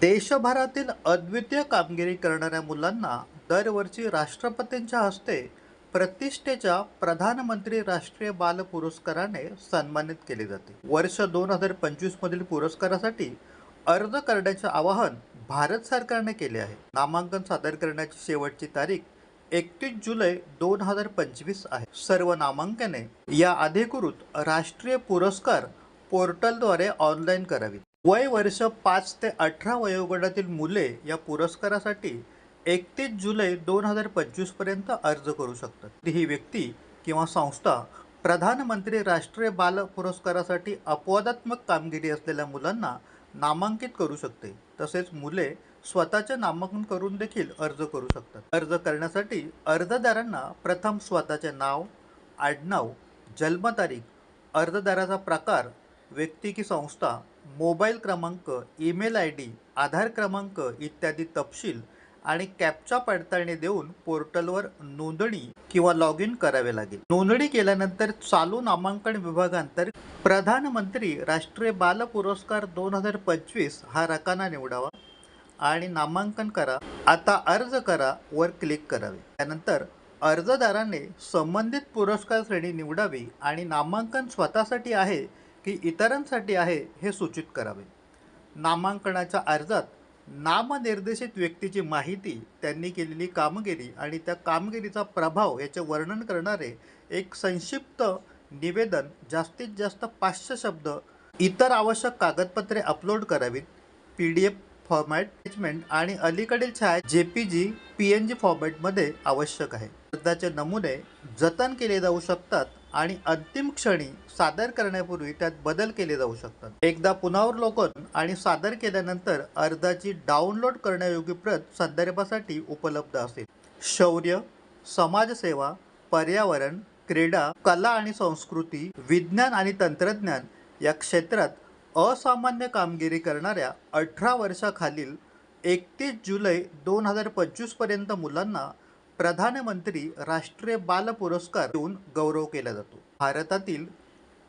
देशभरातील अद्वितीय कामगिरी करणाऱ्या मुलांना दरवर्षी राष्ट्रपतींच्या हस्ते प्रतिष्ठेच्या प्रधानमंत्री राष्ट्रीय बाल पुरस्काराने सन्मानित केले जाते. वर्ष दोन हजार पंचवीस मधील पुरस्कारासाठी अर्ज करण्याचे आवाहन भारत सरकारने केले आहे. नामांकन सादर करण्याची शेवटची तारीख एकतीस जुलै दोन हजार पंचवीस आहे. सर्व नामांकने या अधिकृत राष्ट्रीय पुरस्कार पोर्टलद्वारे ऑनलाईन करावी वय वर्ष पाच ते अठरा वयोगटातील मुले या पुरस्कारासाठी एकतीस जुलै दोन हजार पंचवीसपर्यंत अर्ज करू शकतात. ही व्यक्ती किंवा संस्था प्रधानमंत्री राष्ट्रीय बाल पुरस्कारासाठी अपवादात्मक कामगिरी असलेल्या मुलांना नामांकित करू शकते. तसेच मुले स्वतःचे नामांकन करून देखील अर्ज करू शकतात. अर्ज करण्यासाठी अर्जदारांना प्रथम स्वतःचे नाव आडनाव जन्मतारीख अर्जदाराचा प्रकार व्यक्ती की संस्था मोबाईल क्रमांक ईमेल आय डी आधार क्रमांक इत्यादी तपशील आणि कॅपचा पडताळणी देऊन पोर्टलवर नोंदणी किंवा लॉग इन करावे लागेल. नोंदणी केल्यानंतर चालू नामांकन विभागांतर्गत प्रधानमंत्री राष्ट्रीय बाल पुरस्कार दोन हजार पंचवीस हा रकाना निवडावा आणि नामांकन करा. आता अर्ज करा वर क्लिक करावे. त्यानंतर अर्जदाराने संबंधित पुरस्कार श्रेणी निवडावी आणि नामांकन स्वतःसाठी आहे ती इतरांसाठी आहे हे सूचित करावे. नामांकनाच्या अर्जात नामनिर्देशित व्यक्तीची माहिती त्यांनी केलेली कामगिरी आणि त्या कामगिरीचा प्रभाव याचे वर्णन करणारे एक संक्षिप्त निवेदन जास्तीत जास्त पाचशे शब्द इतर आवश्यक कागदपत्रे अपलोड करावीत. पी डी एफ फॉर्मॅट आणि अलीकडील छाया J P G P N G फॉर्मॅटमध्ये आवश्यक आहे. अर्जाचे नमुने जतन केले जाऊ शकतात आणि अंतिम क्षणी सादर करण्यापूर्वी त्यात बदल केले जाऊ शकतात. एकदा पुनरावलोकन आणि सादर केल्यानंतर अर्जाची डाउनलोड करण्यायोग्य प्रत संदर्भासाठी उपलब्ध असेल. शौर्य समाजसेवा पर्यावरण क्रीडा कला आणि संस्कृती विज्ञान आणि तंत्रज्ञान या क्षेत्रात असामान्य कामगिरी करणाऱ्या अठरा वर्षाखालील एकतीस जुलै दोन हजार पंचवीसपर्यंत मुलांना प्रधानमंत्री राष्ट्रीय बाल पुरस्कार देऊन गौरव केला जातो. भारतातील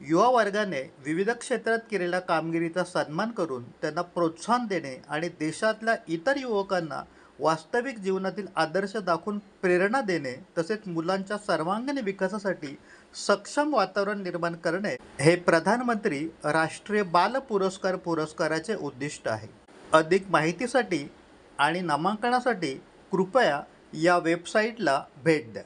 युवा वर्गाने विविध क्षेत्रात केलेल्या कामगिरीचा सन्मान करून त्यांना प्रोत्साहन देणे आणि देशातल्या इतर युवकांना वास्तविक जीवनातील आदर्श दाखवून प्रेरणा देणे तसेच मुलांच्या सर्वांगीण विकासासाठी सक्षम वातावरण निर्माण करणे हे प्रधानमंत्री राष्ट्रीय बाल पुरस्कार पुरस्काराचे उद्दिष्ट आहे. अधिक माहितीसाठी आणि नामांकनासाठी कृपया या वेबसाईटला भेट द्या.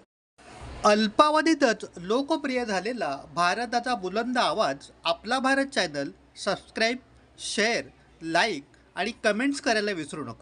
अल्पावधीतच लोकप्रिय झालेला भारताचा बुलंद आवाज आपला Bharat channel subscribe share like आणि कमेंट्स करायला विसरू नका.